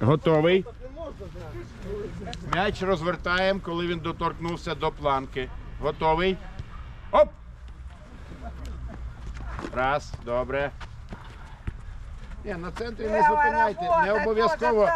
Готовий. М'яч розвертаємо, коли він доторкнувся до планки. Готовий. Оп! Раз, добре. Ні, на центрі не зупиняйте. Не обов'язково.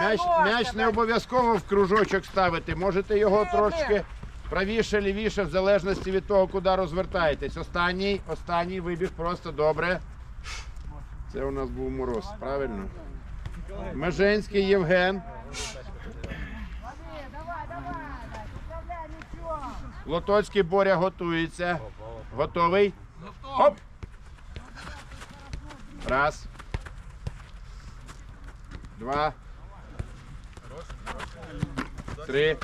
М'яч, м'яч не обов'язково в кружочок ставити. Можете його трошки правіше, лівіше, в залежності від того, куди розвертаєтесь. Останній, останній вибіг просто добре. Це у нас був мороз, правильно? Меженський Євген. Лотоцький Боря готується. Готовий? Оп! Раз. Два. Три.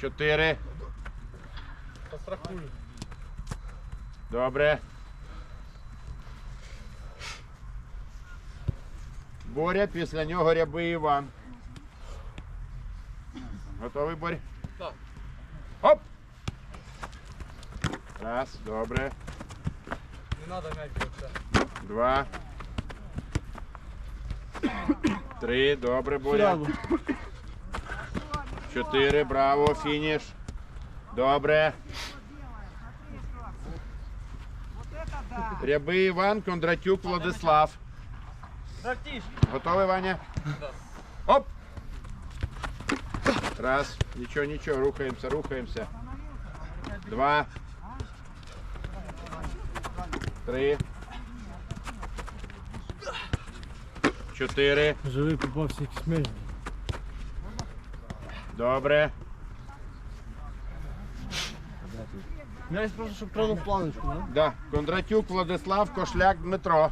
Чотири. Добре. Боря, після нього рябий Іван. Готовий, Боря? Так. Оп! Раз, добре. Не надо м'яч вообще. Два. Три, добре, Боря. Чотири, браво, фініш. Добре. Рябий Іван, Кондратюк, Владислав. Готовий, Ваня? Оп! Раз. Нічого, нічого, рухаємося, рухаємося. Два. Три. Чотири. Живий попався якийсь меч. Добре. М'яч просто, щоб тронув планочку, да? Да. Кондратюк, Владислав, Кошляк, Дмитро.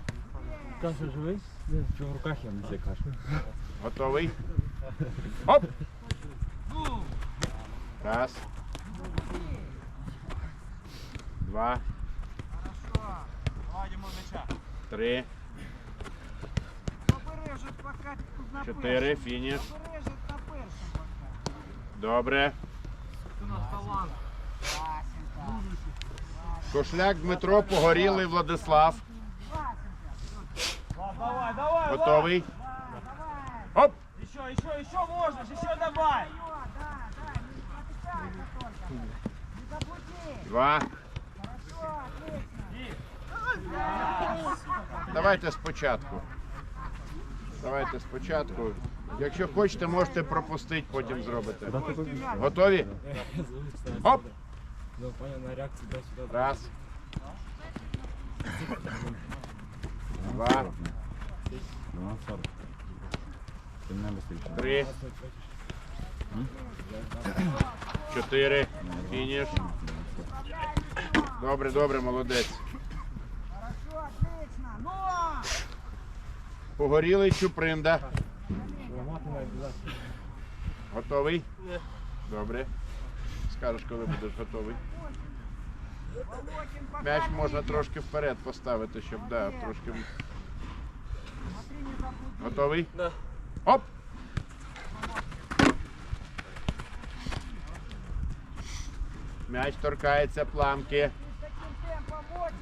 Каша живий? Що в руках я не кашу. Готовий? Оп! Раз. Два. Три. Чотири. Фініш. Добре. Кошляк Дмитро, погорілий Владислав. Готовий? Оп! Еще, еще, еще можно, еще давай. Два. Давайте спочатку. Давайте спочатку. Якщо хочете, можете пропустити, потім зробите. Готові? Оп! сюди. Раз. Два. Три. Чотири. Фініш. Добре, добре, молодець. Погорілий Чупринда. Готовий? Добре. Скажеш, коли будеш готовий. М'яч можна трошки вперед поставити, щоб да, трошки. Готовий? Да. Оп! М'яч торкається планки.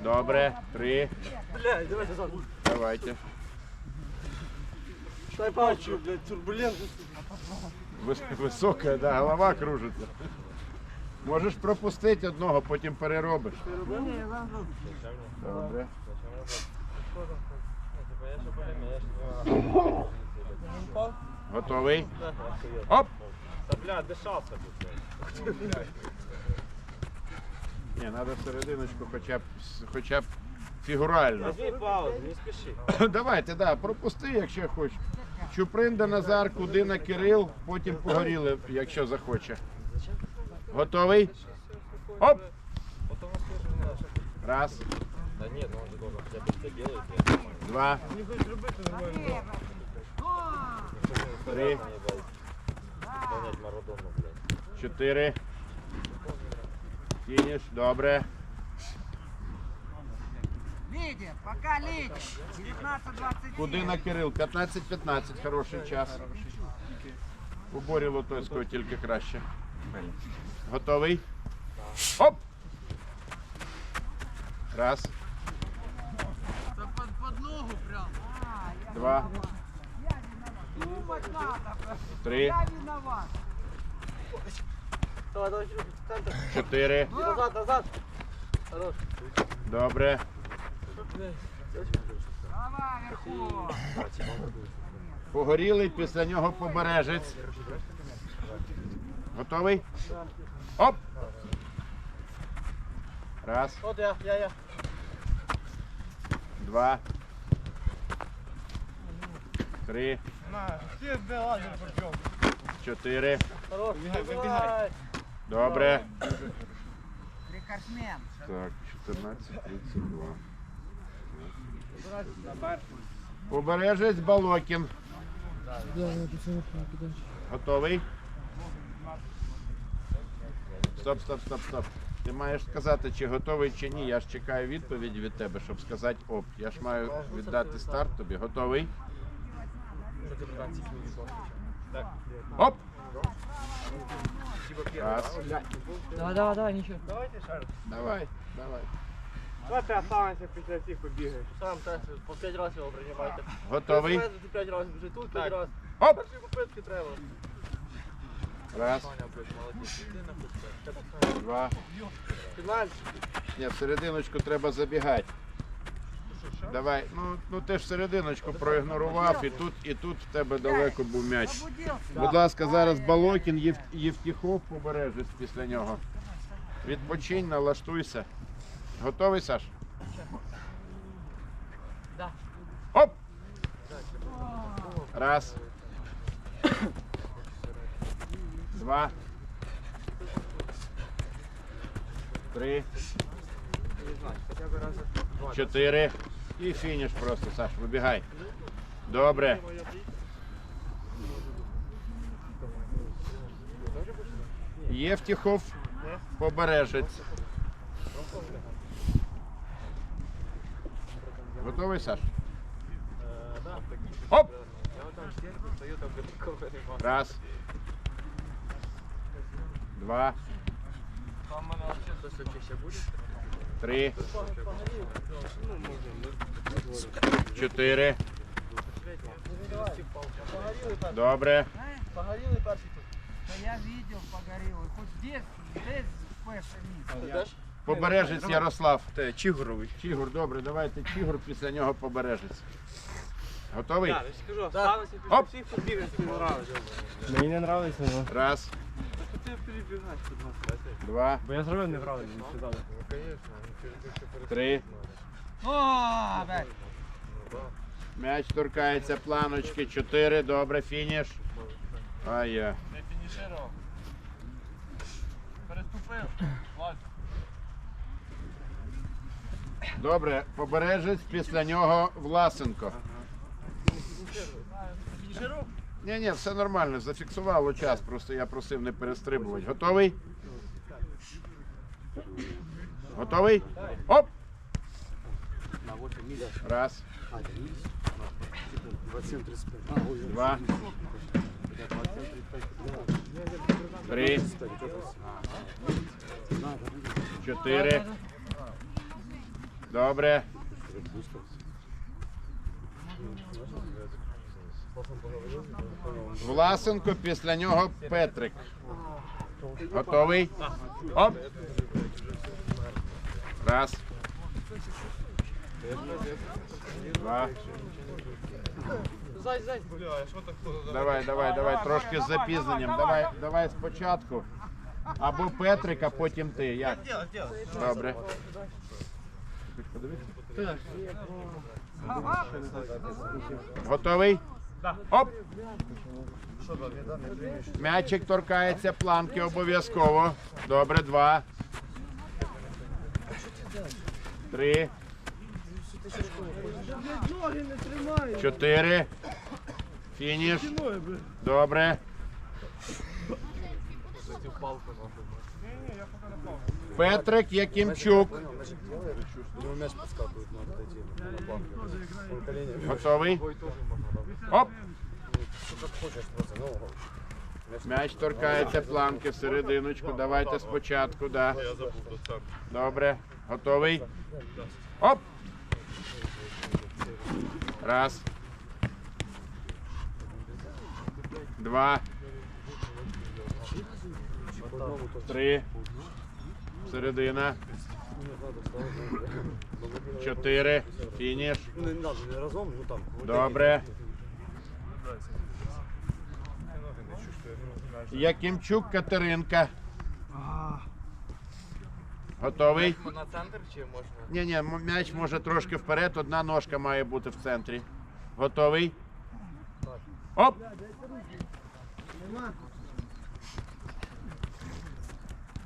Добре. Три. Блядь, давай назад. Давайте. Дай палочку, блядь, турбулентность. Висока, да, голова кружиться. Можеш пропустити одного, потім переробиш. Добре. Готовий? Оп! Да, блядь, дышался, блядь. Ні, треба серединочку хоча б, хоча б фігурально. Возьми паузу, не спеши. Давайте, да, пропусти, якщо хочеш. Чупринда, Назар, Кудина, Кирил, потім погоріли, якщо захоче. Готовий? Оп! Раз, Да нет, ну он же должен хотя бы это делать. два, три, Понять Марадону, блядь. чотири. Фініш, добре. Лидер, пока лидер. 19-29. Кудина, Кирил, 15-15, хороший час. У Борі Лотоцького тільки краще. Готовий? Оп! Раз. Два. Три. Давай, давай, Серега, в центр. Чотири. Назад, назад. Хорош. Добре. Погорілий, після нього побережець. Готовий? Оп! Раз, От я, я, я. два. Три, На, всі де лазер почав. чотири. Добре. Рекордсмен. Так, 14, 32. Побережець Балокін. Готовий? Стоп, стоп, стоп, стоп. Ти маєш сказати, чи готовий, чи ні. Я ж чекаю відповіді від тебе, щоб сказати оп. Я ж маю віддати старт тобі. Готовий? Оп! Раз. Давай, давай, давай, нічого. Давайте ще раз. Давай, давай. Давайте останемося після цих побігаєш. Сам теж по 5 разів його приймайте. Готовий? Ти 5 разів біжи, тут 5 разів. Оп! Перші попитки треба. Раз, два. Ні, в серединочку треба забігати. Давай, ну, ну ти ж серединочку проігнорував, і тут, і тут в тебе далеко був м'яч. Будь ласка, зараз Балокін, Єв... Євтіхов побережець після нього. Відпочинь, налаштуйся. Готовий, Саш? Оп! Раз. Два. Три. Чотири. І фініш просто, Саш, вибігай. Добре. Євтіхов, побережець. Готовий, Саш? Оп! Раз. Два. Там мене взагалі хтось ще буде? Три. Чотири. Добре. Погоріли перший тут. Да я видел погорелый. Хоть здесь, здесь пэша низ. Побережець Ярослав. Чігуровий. Чігур, добре, давайте Чігур, після нього побережець. Готовий? Я скажу, останемося після всіх побігів, тобі нравиться. Мені не нравиться, ну. Раз, Ти перебігаєш тут нас. два, Бо я зробив неправильно, не сказали. три. О, блядь. М'яч торкається планочки. Чотири. Добре, фініш. А я. Не фініширував. Переступив. Лазь. Добре, побережець, після нього Власенко. Фініширував? Ні, ні, все нормально, зафіксувало час, просто я просив не перестрибувати. Готовий? Готовий? Оп! Раз. Два. Три. Чотири. Добре. Власенко, після нього Петрик. Готовий? Оп! Раз. Два. Давай, давай, давай, трошки з запізненням. Давай, давай спочатку. Або Петрик, а потім ти. Як? Добре. Готовий? Оп! М'ячик торкається планки обов'язково. Добре, два. Три. Не. Чотири. Фініш. Добре. Петрик Якимчук. Готовий? Оп! М'яч торкається планки в серединочку. Давайте спочатку, да. Добре. Готовий? Оп! Раз. Два. Три. Середина. Чотири. Фініш. Добре. Якимчук Катеринка. Готовий? На центр чи можна? Ні, ні, м'яч може трошки вперед, одна ножка має бути в центрі. Готовий? Оп!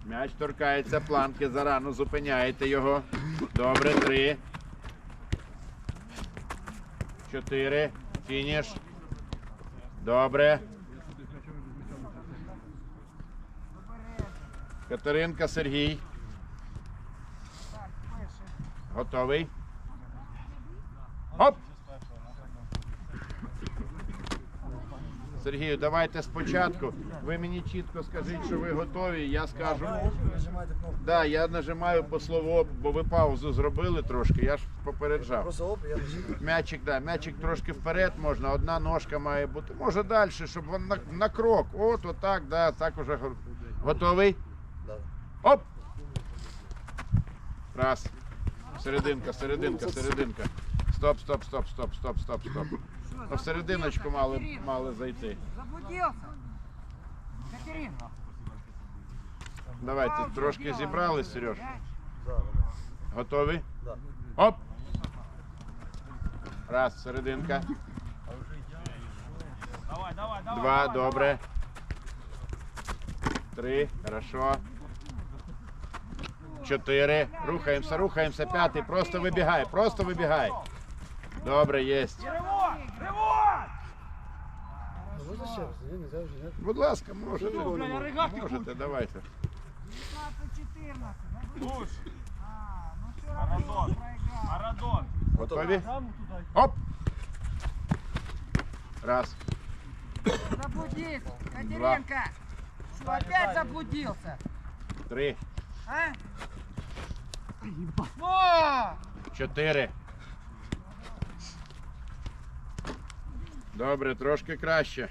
М'яч торкається планки, зарано зупиняєте його. Добре, три. Чотири. Фініш. Добре. Катеринка Сергій. Готовий? Оп! Сергію, давайте спочатку. Ви мені чітко скажіть, що ви готові, я скажу. Да, я нажимаю по слову, бо ви паузу зробили трошки, я ж попереджав. М'ячик, да, м'ячик трошки вперед можна, одна ножка має бути. Може далі, щоб він на, на крок. От, отак, да, так уже готовий. Оп! Раз. Серединка, серединка, серединка. Стоп, стоп, стоп, стоп, стоп, стоп, стоп. Ну, в серединочку мали, мали зайти. Заблудился? Катерина. Давайте трошки зібрались, Сереж. Да. Готові? Оп! Раз, серединка. Два, добре. Три, хорошо. Чотири. Рухаємося, рухаємося. П'ятий. Просто вибігай, просто вибігай. Добре, єсть. Будь ласка, можете. Можете, давайте. 15-14. А, ну все равно проиграл. Готові? Оп! Раз. Заблудись. Катеринка. Что, опять заблудился? Три. А? О! Чотири. Добре, трошки краще.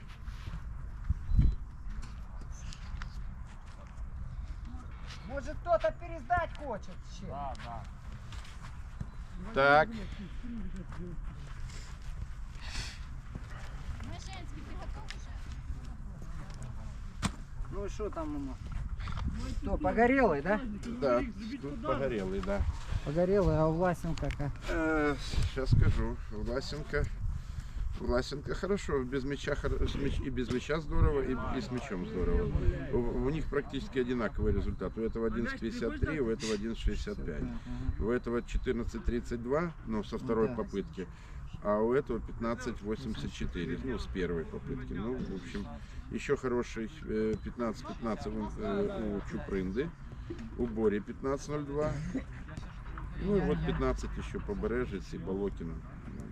Може хтось перездати хоче ще. Да, да. Так. Ну и что там у нас? Кто, погорелый, да? Да, тут погорелый, да. Погорелый, а у э, Власенко как? Э, сейчас скажу. Власенко Власенко хорошо, без мяча и без мяча здорово, и, и с мячом здорово. У, у них практически одинаковый результат. У этого 11.53, у этого 11.65. У этого 14.32, ну, со второй Да. попытки. А у этого 15.84, ну, с первой попытки. Ну, в общем, еще хороший э, 15.15 у, э, у Чупринды. У Бори 15.02. Ну и вот 15 еще по Бережице и Болотину.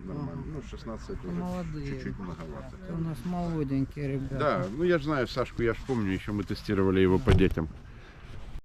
Нормально. Ну, 16 это уже Молодые. чуть-чуть многовато. У нас молоденькие ребята. Да, ну я же знаю Сашку, я же помню, еще мы тестировали его по детям.